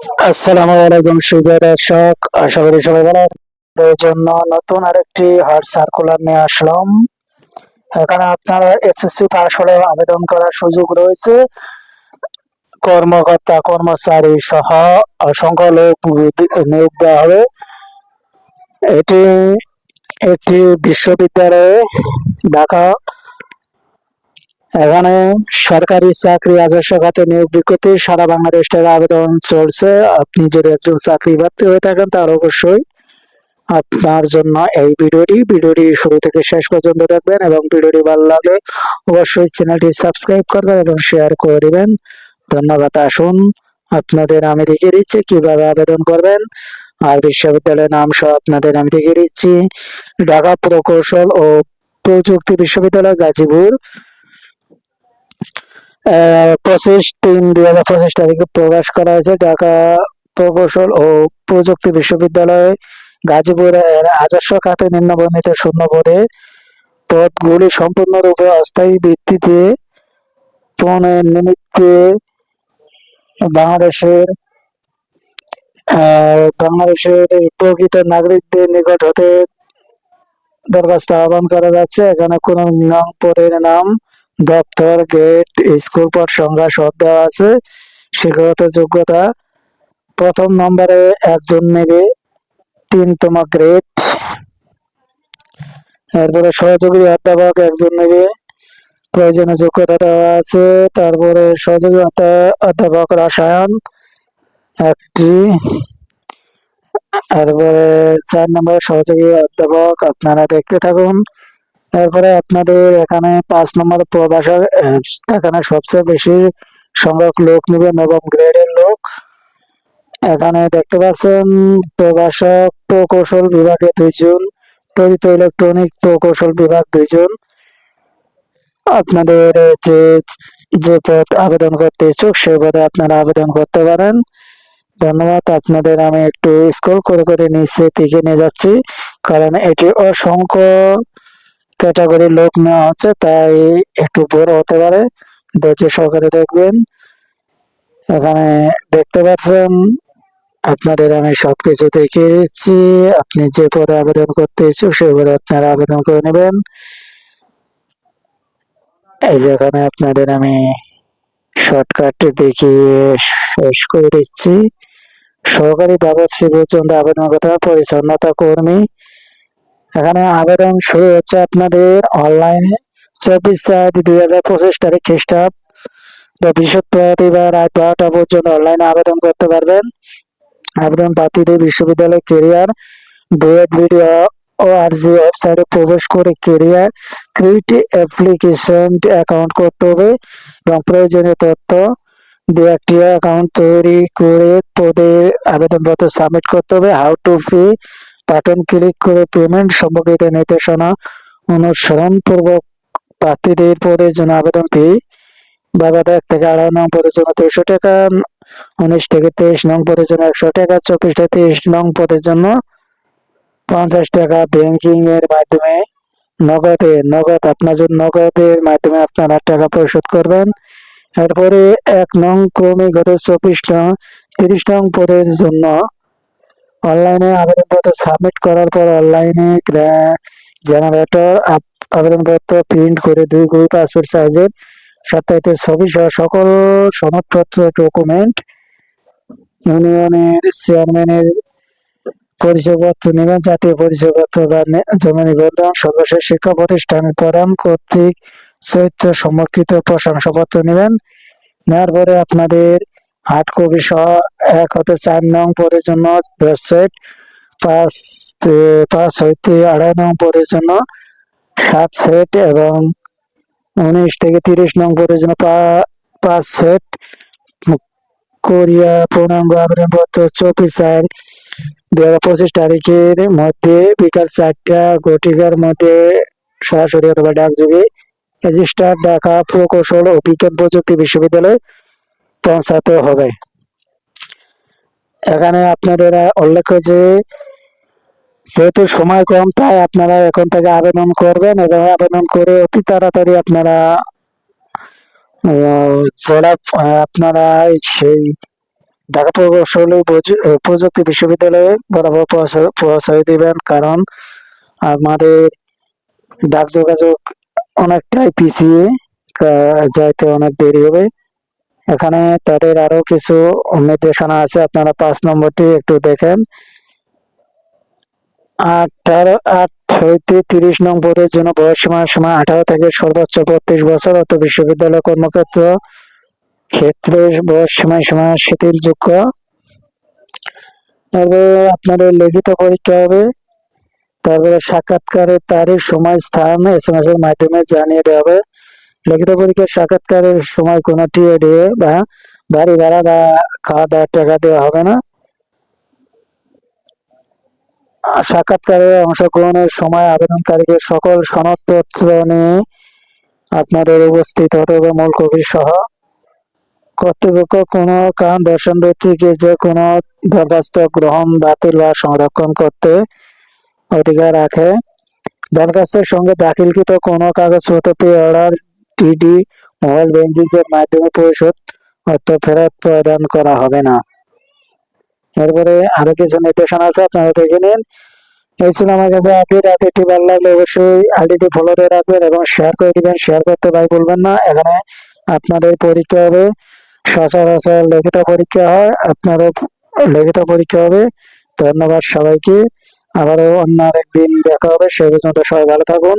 আসসালামু আলাইকুম দর্শক। আশা করি সবাই ভালো আছেন। জন্য নতুন আরেকটি হার্ট সার্কুলার নিয়ে আসলাম। এখানে আপনারা এসএসসি পাস হলে আবেদন করার সুযোগ রয়েছে। কর্মকর্তা, কর্মচারী সহ অসংখ্য লোক নিয়োগ দেওয়া হবে। এটি একটি বিশ্ববিদ্যালয়ে ঢাকা এখানে সরকারি চাকরি রাজস্ব খাতে নিয়োগ বিজ্ঞপ্তি, সারা বাংলাদেশ থেকে আবেদন চলছে। আপনি যদি একজন চাকরি প্রার্থী হয়ে থাকেন, তার অবশ্যই আপনার জন্য এই ভিডিওটি ভিডিওটি শুরু থেকে শেষ পর্যন্ত দেখবেন এবং ভিডিওটি ভালো লাগলে অবশ্যই চ্যানেলটি সাবস্ক্রাইব করবেন এবং শেয়ার করে দিবেন। ধন্যবাদ, আসুন আপনাদের আমি দেখিয়ে দিচ্ছি, কীভাবে আবেদন করবেন। আর বিশ্ববিদ্যালয়ের নাম সহ আপনাদের আমি দেখিয়ে দিচ্ছি। ঢাকা প্রকৌশল ও প্রযুক্তি বিশ্ববিদ্যালয় গাজীপুর। পঁচিশ তিন দুই হাজার পঁচিশ তারিখে প্রকাশ করা হয়েছে ঢাকা প্রকৌশল ও প্রযুক্তি বিশ্ববিদ্যালয় গাজীপুরের রাজস্ব খাতে নিম্নবর্ণিত শূন্য পদে পদগুলি সম্পূর্ণরূপে অস্থায়ী ভিত্তিতে পূরণের নিমিত্তে বাংলাদেশের বাংলাদেশের প্রকৃত নাগরিকদের নিকট হতে দরখাস্ত আহ্বান করা যাচ্ছে। এখানে কোন নাম, পদের নাম দপ্তর, গেট, স্কুল পদ সংখ্যা সব দেওয়া আছে। শিক্ষাগত যোগ্যতা, প্রথম নম্বরে একজন নেবে, তিনতম গ্রেড। এরপরে সহযোগী অধ্যাপক একজন নেবে, প্রয়োজনীয় যোগ্যতা দেওয়া আছে। তারপরে সহযোগী অধ্যা- অধ্যাপক রসায়ন একটি। তারপরে চার নম্বরে সহযোগী অধ্যাপক, আপনারা দেখতে থাকুন। এরপরে আপনাদের এখানে পাঁচ নম্বর আহ, এখানে সবচেয়ে বেশি সংখ্যক লোক নেবে নবম গ্রেডের লোক। এখানে দেখতে পাচ্ছেন প্রভাষক প্রকৌশল বিভাগে দুইজন তড়িৎ ইলেকট্রনিক প্রকৌশল বিভাগ দুইজন। আপনাদের যে যে পদ আবেদন করতে ইচ্ছুক সেই পদে আপনারা আবেদন করতে পারেন। ধন্যবাদ আপনাদের আমি একটু স্ক্রল করে করে নিচে দিকে নিয়ে যাচ্ছি কারণ এটি অসংখ্য ক্যাটাগরির লোক নেওয়া হচ্ছে, তাই একটু বড় হতে পারে। ধৈর্য সহকারে দেখবেন। এখানে দেখতে পাচ্ছেন, আপনাদের আমি সবকিছু দেখিয়ে দিচ্ছি। আপনি যে পদে আবেদন করতে ইচ্ছুক সেই পদে আপনারা আবেদন করে নেবেন। এই যে এখানে আপনাদের আমি শর্টকাট দেখিয়ে শেষ করে দিচ্ছি। সহকারী ব্যবস্থা পর্যন্ত আবেদন করতে পরিচ্ছন্নতা কর্মী। এখানে আবেদন শুরু হচ্ছে আপনাদের অনলাইনে। চব্বিশ চার দুই হাজার পঁচিশ তারিখ খ্রিস্টাব্দ। বৃহস্পতিবার রাত বারোটা পর্যন্ত অনলাইনে আবেদন করতে পারবেন। আবেদন প্রার্থীদের বিশ্ববিদ্যালয় কেরিয়ার ডুয়েট ভিডিও ও আরজি ওয়েবসাইটে প্রবেশ করে কেরিয়ার ক্রিয়েট অ্যাপ্লিকেশন অ্যাকাউন্ট করতে হবে এবং প্রয়োজনীয় তথ্য দু একটি অ্যাকাউন্ট তৈরি করে পদে আবেদনপত্র সাবমিট করতে হবে। How to pay button click করে পেমেন্ট সম্পর্কিত নির্দেশনা অনুসরণ পূর্বক প্রার্থীদের পদের জন্য আবেদন ফি বাবা এক থেকে আড়াই নং পদের জন্য দুইশো টাকা, উনিশ থেকে তেইশ নং পদের জন্য একশো টাকা, চব্বিশ থেকে তেইশ নং পদের জন্য পঞ্চাশ টাকা ব্যাংকিং এর মাধ্যমে নগদে, নগদ আপনার জন্য নগদের মাধ্যমে আপনারা টাকা পরিশোধ করবেন। এরপরে এক নং ক্রমে গত চব্বিশ নং, তিরিশ নং পদের জন্য অনলাইনে আবেদনপত্র সাবমিট করার পর অনলাইনে জেনারেটর আবেদনপত্র প্রিন্ট করে দুই কপি পাসপোর্ট সাইজের সত্যায়িত ছবি সহ সকল সনদপত্র ডকুমেন্ট ইউনিয়নের চেয়ারম্যানের পরিচয়পত্র নেবেন জাতীয় পরিচয়পত্র বা জমি নিবন্ধন, সর্বশেষ শিক্ষা প্রতিষ্ঠানের প্রধান কর্তৃক চরিত্র সম্পর্কিত প্রশংসাপত্র নেবেন নেওয়ার পরে আপনাদের হার্ড কপি সহ এক হতে চার নং পদের জন্য ওয়েবসাইট পাঁচ পাঁচ হইতে আড়াই নং পদের জন্য সাত সেট এবং উনিশ থেকে তিরিশ নং পদের জন্য পাঁচ সেট কোরিয়া পূর্ণাঙ্গ আবেদনপত্র চব্বিশ চার দুই হাজার পঁচিশ তারিখের মধ্যে বিকাল চারটা ঘটিকার মধ্যে সরাসরি অথবা ডাকযোগে রেজিস্টার ঢাকা প্রকৌশল ও বিজ্ঞান প্রযুক্তি বিশ্ববিদ্যালয় পৌঁছাতে হবে। এখানে আপনাদের উল্লেখ যে যেহেতু সময় কম, তাই আপনারা এখন থেকে আবেদন করবেন এবং আবেদন করে অতি তাড়াতাড়ি আপনারা আপনারা সেই ঢাকা প্রকৌশলী প্রযু- প্রযুক্তি বিশ্ববিদ্যালয়ে বরাবর পৌঁছা- পৌঁছায় দিবেন। কারণ আমাদের ডাক যোগাযোগ অনেকটাই পিছিয়ে যাইতে অনেক দেরি হবে। এখানে তাদের আরও কিছু নির্দেশনা আছে। আপনারা পাঁচ নম্বরটি একটু দেখেন। আঠারো আট হইতে তিরিশ নম্বরের জন্য বয়স সীমা সীমা আঠারো থেকে সর্বোচ্চ বত্রিশ বছর। অত বিশ্ববিদ্যালয় কর্মক্ষেত্র ক্ষেত্রে বয়স সীমা সীমা শিথিলযোগ্য। তারপরে আপনাদের লিখিত পরীক্ষা হবে। তারপরে সাক্ষাৎকারের তারিখ, সময়, স্থান এস এম এস এর মাধ্যমে জানিয়ে দেওয়া হবে। লিখিত পরীক্ষার সাক্ষাৎকারের সময় কোনো বা বাড়ি ভাড়া বা খাওয়া দাওয়ার টাকা দেওয়া হবে না। সাক্ষাৎকারে অংশগ্রহণের সময় আবেদনকারীকে সকল সনদপত্র নিয়ে আপনাদের উপস্থিত হতে হবে, মূল কপি সহ। কর্তৃপক্ষ কোনো কারণ দর্শন ব্যক্তিকে যে কোনো দরখাস্ত গ্রহণ, বাতিল বা সংরক্ষণ করতে অধিকার রাখে। দরখাস্তের সঙ্গে দাখিলকৃত কোনো কাগজপত্র pay order TD mobile banking এর মাধ্যমে পরিশোধ অর্থ ফেরত প্রদান করা হবে না। এরপরে আরও কিছু নির্দেশনা আছে, আপনারা দেখে নিন। এই ছিল আমার কাছে আপডেট। আপডেটটি ভালো লাগলে অবশ্যই আইডিটি ফলো দিয়ে রাখবেন এবং শেয়ার করে দিবেন। শেয়ার করতে ভাই বলবেন না। এখানে আপনাদের পরীক্ষা হবে। সচরাচর লিখিত পরীক্ষা হয়, আপনারও লিখিত পরীক্ষা হবে। ধন্যবাদ সবাইকে। আবারও অন্য আরেকদিন দেখা হবে। সেই পর্যন্ত সবাই ভালো থাকুন।